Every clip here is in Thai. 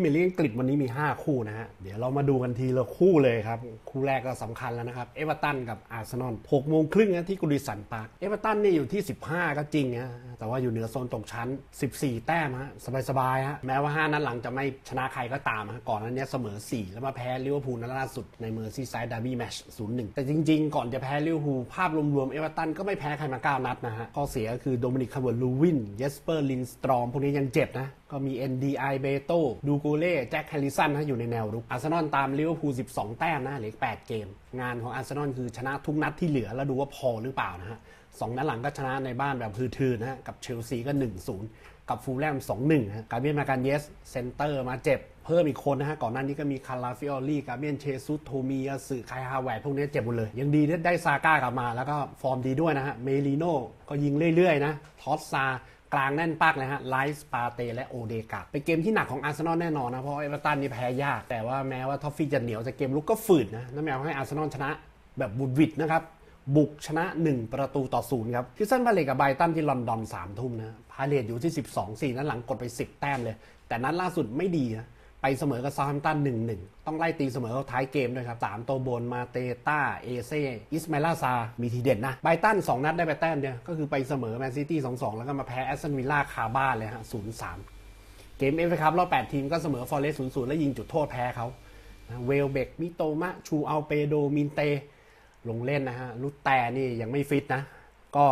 พี่เมลี่อังกฤษวันนี้มี 5 คู่นะฮะ เดี๋ยวเรามาดูกันทีละคู่เลยครับ คู่แรกก็สำคัญแล้วนะครับ เอเวอร์ตันกับอาร์เซนอล6โมงครึ่งนะที่กุดิสันพาร์ค เอเวอร์ตันนี่อยู่ที่ 15 ก็จริงนะ แต่ว่าอยู่เหนือโซนตกชั้น 14 แต้มฮะ สบายๆฮะ แม้ว่า 5 นัดหลังจะไม่ชนะใครก็ตามฮะ ก่อนนั้นเนี้ยเสมอ 4 แล้วมาแพ้ลิเวอร์พูลนัดล่าสุดในเมอร์ซีไซด์ดาร์บี้แมช0-1 แต่จริง ๆ ก่อนจะแพ้ลิเวอร์พูลภาพรวมๆเอเวอร์ตันก็ไม่แพ้ใครมา9นัดนะฮะข้อเสียก็คือโดมินิกคาร์เวร์ลูวินเยสเปอร์ลินสตรอมพวกนี้ยังเจ็บนะ ก็มี NDI เบโตดูโกเล่แจ็คแฮริสันนะอยู่ในแนวรุกอาร์เซนอลตามลิเวอร์พูล 12 แต้มนะเหลือ8เกม งานของอาร์เซนอลคือชนะทุกนัดที่เหลือแล้วดูว่าพอหรือเปล่านะฮะสองนัดหลังก็ชนะในบ้านแบบทื่อๆนะฮะกับเชลซีก็ 1-0 กับฟูลแลม 2-1ฮะกาเบียนมาการเยสเซนเตอร์มาเจ็บ เพิ่มอีกคนนะฮะ ก่อนหน้านี้ก็มีคาราฟิออลลี่กาเบียนเชซุสโทมิยาสึไคฮาวแวร์พวกนี้เจ็บหมดเลย ยังดีที่ได้ซาก้ากลับมาแล้วก็ฟอร์มดีด้วยนะฮะเมลิโน่ก็ยิงเรื่อยๆนะทอสซา กลางแน่นปักเลยฮะไลส์ปาเตและโอเดกาเป็นเกมที่หนักของอาร์เซนอลแน่นอนนะ เพราะเอเวอร์ตันนี่แพ้ยาก แต่ว่าแม้ว่าทอฟฟี่จะเหนียวจะเกมลุกก็ฝืดนะนั่นหมายความให้อาร์เซนอลชนะแบบบุดวิดนะครับบุกชนะ 1 ประตูต่อศูนย์ครับคิสซันพาเลตกับไบตันที่ลอนดอน3ทุ่มนะพาเลตอยู่ที่ 12 4 นั้นหลังกดไป 10 แต้มเลย แต่นั้นล่าสุดไม่ดีนะ ไปเสมอกับซา u ์แฮมตัน1-1ต้องไล่ตีเสมอเขาท้ายเกมด้วยครับ3ตัวบนมาเตต้า เอเซอิสมาลาซา มีทีเด่นนะไบตัน2นัดได้ไปแต้มเดียก็คือไปเสมอแมนซิตี้2-2แล้วก็มาแพ้แอสตันวิลล่าคาบ้านเลยฮะ0-3เกมเอฟเอคัพรอบ8ทีมก็เสมอฟอร์เรสต์0-0แล้วยิงจุดโทษแพ้เขาเวลเบกมิโตมะชูอัลเปโดมินเต ลงเล่นนะฮะลุตแต่นี่ยังไม่ฟิตนะ ก็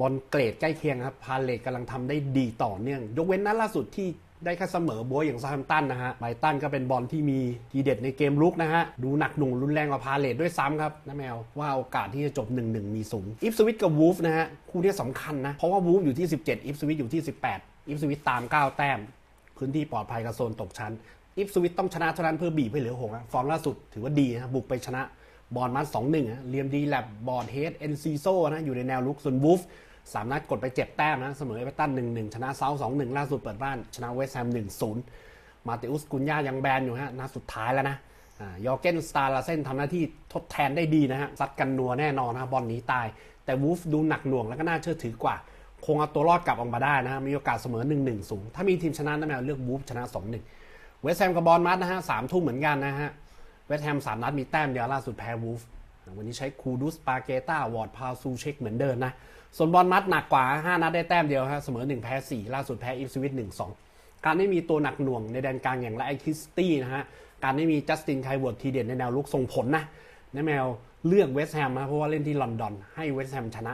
บอลเกรดใกล้เคียงครับพาเลตกำลังทำได้ดีต่อเนื่อง ยกเว้นนัดล่าสุดที่ ได้แค่เสมอโบวอย่างซาแฮมตันนะฮะไบรตันก็เป็นบอลที่มีทีเด็ดในเกมลุกนะฮะ ดูหนักหน่วงรุนแรงกว่าพาเลตด้วยซ้ำครับน้าแมวว่าโอกาสที่จะจบ 1-1 มีสูงอิฟสวิตกับวูฟนะฮะคู่นี้สำคัญนะ เพราะว่าวูฟอยู่ที่ 17 อิฟสวิตอยู่ที่ 18 อิฟสวิตตาม 9 แต้ม พื้นที่ปลอดภัยกับโซนตกชั้นอิฟสวิตต้องชนะเท่านั้นเพื่อบีบให้เหลือหกอะฟอร์มล่าสุดถือว่าดีนะบุกไปชนะบอลมัดสองหนึ่งเรียมดีแลบบอร์ดเฮดเอ็นซีโซนะอยู่ในแนวลุกส่วนวูฟ สามนัดกดไปเจ็บแต้มนะ เสมอเอเวอร์ตันหนึ่งหนึ่งชนะเซาสองหนึ่งล่าสุดเปิดบ้าน ชนะเวสต์แฮมหนึ่งศูนย์มาติอุสกุนยายังแบนอยู่ฮะนัดสุดท้ายแล้วนะยอร์เกนสตาร์ลาเซนทำหน้าที่ทดแทนได้ดีนะฮะซัดกันนัวแน่นอนนะบอลหนีตาย แต่วูฟดูหนักหน่วงแล้วก็น่าเชื่อถือกว่า คงเอาตัวรอดกลับออกมาได้นะฮะมีโอกาสเสมอ 1-1 สูง ถ้ามีทีมชนะนะแมวเลือกวูฟชนะ 2-1 เวสต์แฮมกับบอลมัดนะฮะสามทุ่มเหมือนกันนะฮะเวสต์แฮมสามนัดมีแต้มเดียวล่าสุดแพ้วูฟ วันนี้ใช้คูดุสปาเกต้าวอร์ดพาซูเช็คเหมือนเดิมนะ ส่วนบอลมัดหนักกว่า 5 นัดได้แต้มเดียวฮะเสมอ 1 แพ้ 4 ล่าสุดแพ้อิฟสวิต1-2การไม่มีตัวหนักหน่วงในแดนกลางอย่างไรคิสตี้นะฮะ การไม่มีจัสตินไคเวิร์ดทีเด่นในแนวลุกส่งผลนะนแมวเลือกเวสต์แฮมนะเพราะว่าเล่นที่ลอนดอนให้เวสต์แฮมชนะ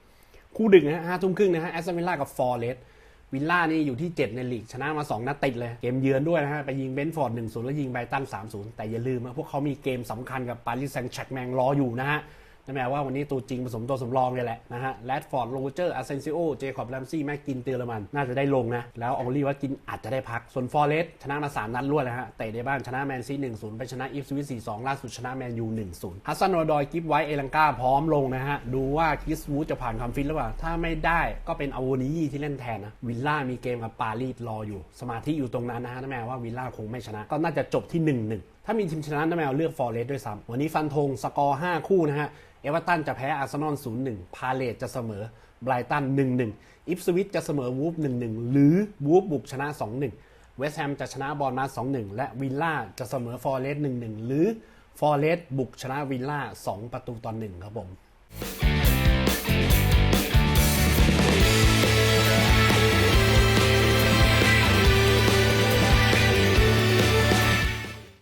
2-1 คู่ดึกนะฮะห้าทุ่มครึ่งนะฮะแอสตันวิลล่ากับฟอร์เรสต์ วิลล่านี่อยู่ที่ 7 ในลีก ชนะมา 2 นัดติดเลย เกมเยือนด้วยนะฮะ ไปยิงเบนฟอร์ด1-0 แล้วยิงไบตัน3-0 แต่อย่าลืมนะพวกเขามีเกมสำคัญกับปารีสแซงต์แชร์กแมงรออยู่นะฮะ นั่นแปลว่าวันนี้ตัวจริงผสมตัวสำรองเลยแหละนะฮะแรดฟอร์ดโรเจอร์อาเซนซิโอ เจคอบแรมซี่แม็กกินเตอร์มัน น่าจะได้ลงนะ แล้วอองลี่วัตกินอาจจะได้พัก ส่วนฟอร์เรสชนะมา3นัดรวดนะฮะเตะในบ้านชนะแมนซี1-0ไปชนะอีฟสวิต4-2ล่าสุดชนะแมนยู1-0ฮัสซันโอดอยกิฟไว้เอลังกาพร้อมลงนะฮะดูว่าคริสวูดจะผ่านความฟิตหรือเปล่าถ้าไม่ได้ก็เป็นอโวนียี่ที่เล่นแทนนะวิลล่ามีเกมกับปารีสรออยู่ สมาธิอยู่ตรงนั้นนะฮะนั่นแปลว่าวิลล่าคงไม่ชนะก็น่าจะจบที่1-1 ถ้ามีทีมชนะนั่นแปลว่าเลือกฟอร์เรสด้วยซ้ำวันนี้ฟันธงสกอร์5คู่นะฮะ เอเวอร์ตันจะแพ้อาร์เซนอล0-1 พาเลตจะเสมอไบรตัน 1-1 อิฟสวิตจะเสมอวูฟ 1-1 หรือวูฟบุกชนะ 2-1 เวสต์แฮมจะชนะบอลมา2-1 และวิลล่าจะเสมอฟอร์เรส1-1 หรือฟอร์เรสบุกชนะวิลล่า 2 ประตูต่อ1ครับผม